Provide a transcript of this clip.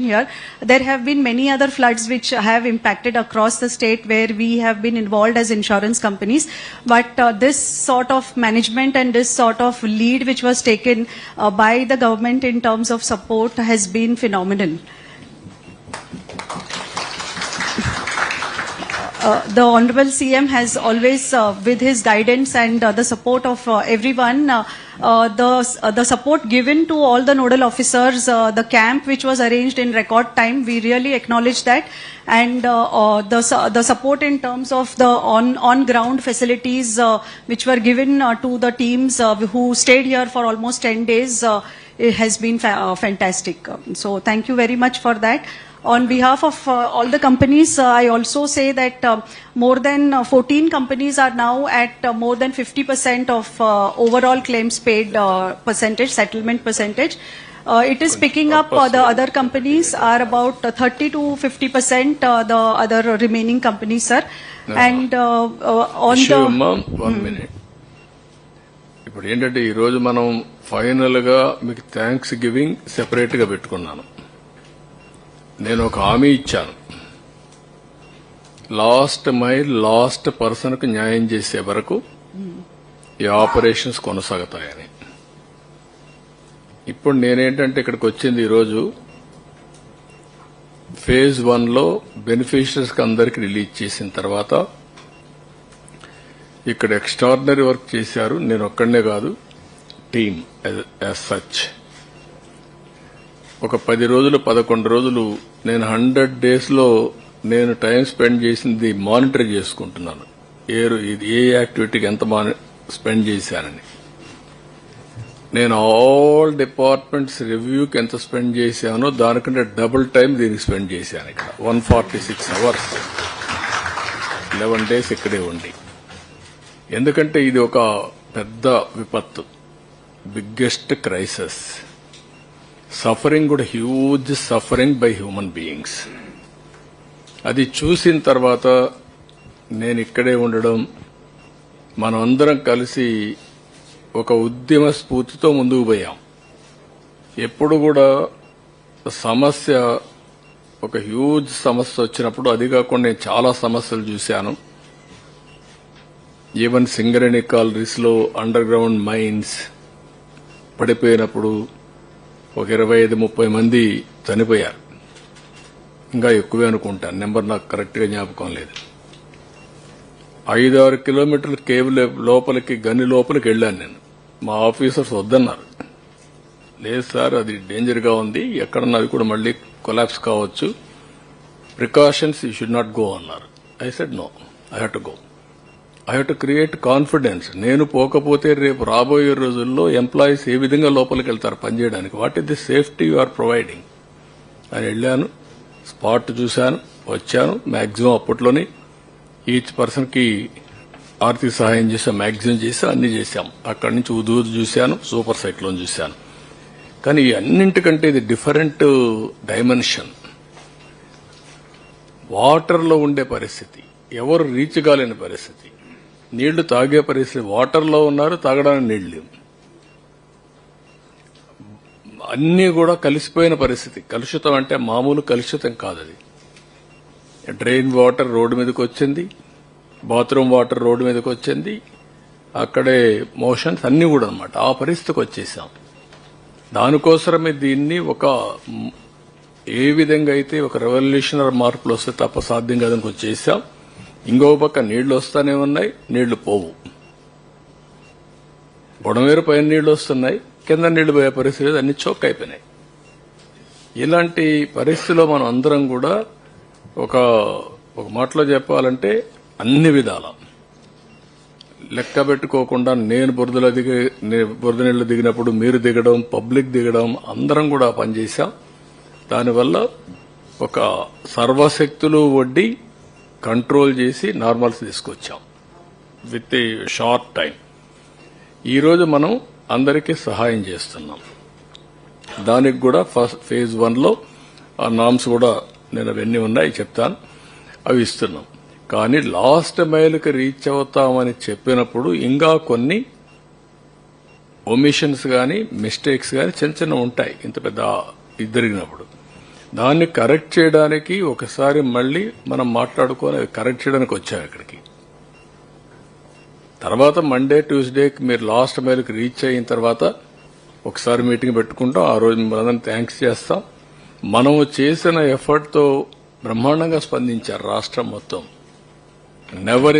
here. There have been many other floods which have impacted across the state where we have been involved as insurance companies. But uh, this sort of management and this sort of lead which was taken uh, by the government in terms of support has been phenomenal. Uh, the Honorable CM has always, uh, with his guidance and uh, the support of uh, everyone, uh, the, the support given to all the nodal officers, the camp which was arranged in record time, we really acknowledge that. And the, the support in terms of the on, on ground facilities which were given to the teams who stayed here for almost 10 days it has been fa- fantastic. So thank you very much for that. On behalf of uh, all the companies, uh, I also say that uh, more than uh, 14 companies are now at uh, more than 50% of uh, overall claims paid uh, percentage, settlement percentage. Uh, it is picking up, uh, the other companies are about uh, 30 to 50%, uh, the other remaining companies, sir. And uh, uh, on the... అమ్మా one minute ఇప్పుడు ఏంటంటే ఈ రోజు మనం ఫైనల్గా మీకు thanks giving సెపరేట్గా పెట్టుకున్నాను నేను ఒక హామీ ఇచ్చాను. లాస్ట్ మైల్ లాస్ట్ పర్సన్కు న్యాయం చేసే వరకు ఈ ఆపరేషన్స్ కొనసాగుతాయని. ఇప్పుడు నేనేంటంటే ఇక్కడికి వచ్చింది ఈరోజు ఫేజ్ వన్లో అందరికీ కి రిలీజ్ చేసిన తర్వాత ఇక్కడ ఎక్స్ట్రాడినరీ వర్క్ చేశారు. నేను ఒక్కడనే కాదు టీమ్ యాజ్ సచ్ ఒక పది రోజులు పదకొండు రోజులు నేను హండ్రెడ్ డేస్లో నేను టైం స్పెండ్ చేసింది మానిటర్ చేసుకుంటున్నాను. ఏ ఇది ఏ యాక్టివిటీకి ఎంత స్పెండ్ చేశానని. నేను ఆల్ డిపార్ట్మెంట్స్ రివ్యూకి ఎంత స్పెండ్ చేశానో దానికంటే డబుల్ టైం దీనికి స్పెండ్ చేశాను ఇక్కడ. One forty six hours. Eleven days ఇక్కడే ఉండి. ఎందుకంటే ఇది ఒక పెద్ద విపత్తు. Biggest crisis. సఫరింగ్ కూడా huge suffering by human beings అది చూసిన తర్వాత నేను ఇక్కడే ఉండడం మనమందరం కలిసి ఒక ఉద్యమ స్ఫూర్తితో ముందుకు పోయాం. ఎప్పుడు కూడా సమస్య ఒక హ్యూజ్ సమస్య వచ్చినప్పుడు అది కాకుండా నేను చాలా సమస్యలు చూశాను. ఈవెన్ సింగరేణి కాలరీస్లో అండర్ గ్రౌండ్ మైన్స్ పడిపోయినప్పుడు ఒక ఇరవై ఐదు ముప్పై మంది చనిపోయారు. ఇంకా ఎక్కువే అనుకుంటాను. నెంబర్ నాకు కరెక్ట్గా జ్ఞాపకం లేదు. ఐదు ఆరు కిలోమీటర్ల కేబుల్ లోపలికి గని లోపలికి వెళ్ళాను నేను. మా ఆఫీసర్స్ వద్దన్నారు. లేదు సార్ అది డేంజర్గా ఉంది. ఎక్కడన్నా అది కూడా మళ్ళీ కొలాప్స్ కావచ్చు. Precautions you should not go అన్నారు. I said no. I have to go. I have to create confidence నేను పోకపోతే రేపు రాబోయే రోజుల్లో ఎంప్లాయీస్ ఏ విధంగా లోపలికి వెళ్తారు పనిచేయడానికి what is the safety you are providing అని వెళ్ళాను స్పాట్ చూశాను వచ్చాను. మ్యాక్సిమం అప్పట్లోనే ఈచ్ పర్సన్కి ఆర్థిక సహాయం చేసాం మ్యాక్సిమం చేసి అన్ని చేశాం. అక్కడి నుంచి ఉదూదు చూశాను సూపర్ సైక్లోన్ చూశాను. కానీ ఈ అన్నింటికంటే ఇది డిఫరెంట్ డైమెన్షన్ వాటర్లో ఉండే పరిస్థితి ఎవరు రీచ్ కాలేని పరిస్థితి. నీళ్ళు తాగే పరిస్థితి. వాటర్లో ఉన్నారు తాగడానికి నీళ్ళు లేవు. అన్నీ కూడా కలిసిపోయిన పరిస్థితి. కలుషితం అంటే మామూలు కలుషితం కాదు అది. డ్రైన్ వాటర్ రోడ్డు మీదకి వచ్చింది బాత్రూమ్ వాటర్ రోడ్డు మీదకి వచ్చింది అక్కడే మోషన్స్ అన్ని కూడా అనమాట ఆ పరిస్థితికి వచ్చేసాం. దానికోసమే దీన్ని ఒక ఏ విధంగా అయితే ఒక రెవల్యూషనరీ మార్పులు వస్తే తప్ప సాధ్యం కాదని కొంచెం చేశాం. ఇంకో పక్క నీళ్ళు వస్తానే ఉన్నాయి నీళ్ళు పోవు. బుడమేరు పైన నీళ్ళు వస్తున్నాయి కింద నీళ్ళు పోయే పరిస్థితి అన్ని చోక్ అయిపోయినాయి ఇలాంటి పరిస్థితిలో మనం అందరం కూడా ఒక ఒక మాటలో చెప్పాలంటే అన్ని విధాల. లెక్క పెట్టుకోకుండా నేను బురదలో దిగి బురద నీళ్ళు దిగినప్పుడు మీరు దిగడం పబ్లిక్ దిగడం అందరం కూడా పనిచేశాం దానివల్ల ఒక సర్వశక్తులు వడ్డీ కంట్రోల్ చేసి నార్మల్స్ తీసుకొచ్చాం. With a short time. ఈరోజు మనం అందరికీ సహాయం చేస్తున్నాం. దానికి కూడా ఫస్ట్ ఫేజ్ వన్లో ఆ నామ్స్ కూడా నేను అవన్నీ ఉన్నాయి చెప్తాను. అవి ఇస్తున్నాం. కానీ లాస్ట్ మైల్కి రీచ్ అవుతామని చెప్పినప్పుడు ఇంకా కొన్ని ఒమిషన్స్ కానీ మిస్టేక్స్ కానీ చిన్న చిన్న ఉంటాయి. ఇంత పెద్ద ఇది జరిగినప్పుడు దాన్ని కరెక్ట్ చేయడానికి ఒకసారి మళ్ళీ మనం మాట్లాడుకొని అది కరెక్ట్ చేయడానికి వచ్చాం ఇక్కడికి. తర్వాత మండే ట్యూస్డేకి మీరు లాస్ట్ మైల్కి రీచ్ అయిన తర్వాత ఒకసారి మీటింగ్ పెట్టుకుంటాం. ఆ రోజు మనందరం థ్యాంక్స్ చేస్తాం. మనం చేసిన ఎఫర్ట్తో బ్రహ్మాండంగా స్పందించారు రాష్ట్రం మొత్తం. నెవర్